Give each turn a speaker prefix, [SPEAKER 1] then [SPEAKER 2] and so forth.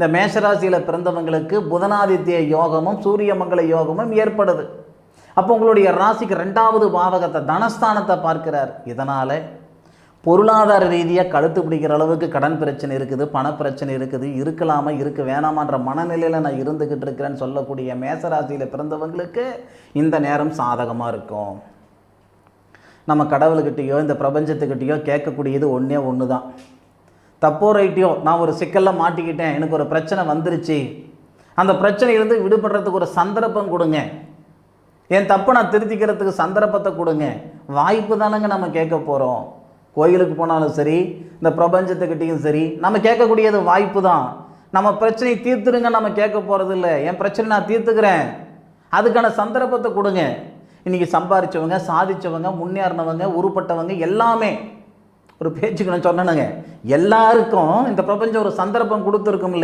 [SPEAKER 1] இந்த மேஷராசியில் பிறந்தவங்களுக்கு புதனாதித்ய யோகமும் சூரியமங்கள யோகமும் ஏற்படுது. அப்போ உங்களுடைய ராசிக்கு ரெண்டாவது பாவகத்தை தனஸ்தானத்தை பார்க்கிறார். இதனால் பொருளாதார ரீதியாக கழுத்து பிடிக்கிற அளவுக்கு கடன் பிரச்சனை இருக்குது பணப்பிரச்சனை இருக்குது இருக்கலாமா இருக்க வேணாமான்ற மனநிலையில் நான் இருந்துக்கிட்டு இருக்கிறேன்னு சொல்லக்கூடிய மேசராசியில் பிறந்தவங்களுக்கு இந்த நேரம் சாதகமாக இருக்கும். நம்ம கடவுள்கிட்டேயோ இந்த பிரபஞ்சத்துக்கிட்டேயோ கேட்கக்கூடியது ஒன்றே ஒன்று தான் தப்போ ரைட்டியோ நான் ஒரு சிக்கலில் மாட்டிக்கிட்டேன் எனக்கு ஒரு பிரச்சனை வந்துருச்சு. அந்த பிரச்சனையிலிருந்து விடுபடுறதுக்கு ஒரு சந்தர்ப்பம் கொடுங்க. என் தப்பை நான் திருத்திக்கிறதுக்கு சந்தர்ப்பத்தை கொடுங்க. வாய்ப்பு தானங்க நம்ம கேட்க போகிறோம் கோயிலுக்கு போனாலும் சரி இந்த பிரபஞ்சத்துக்கிட்டேயும் சரி நம்ம கேட்கக்கூடியது வாய்ப்பு தான். நம்ம பிரச்சனையை தீர்த்துருங்க நம்ம கேட்க போகிறது இல்லை என் பிரச்சனை நான் தீர்த்துக்கிறேன். அதுக்கான சந்தர்ப்பத்தை கொடுங்க. இன்றைக்கி சம்பாதிச்சவங்க சாதித்தவங்க முன்னேறினவங்க உருப்பட்டவங்க எல்லாமே ஒரு பேச்சுக்கு நான் சொன்னேனுங்க. எல்லாருக்கும் இந்த பிரபஞ்சம் ஒரு சந்தர்ப்பம் கொடுத்துருக்கும்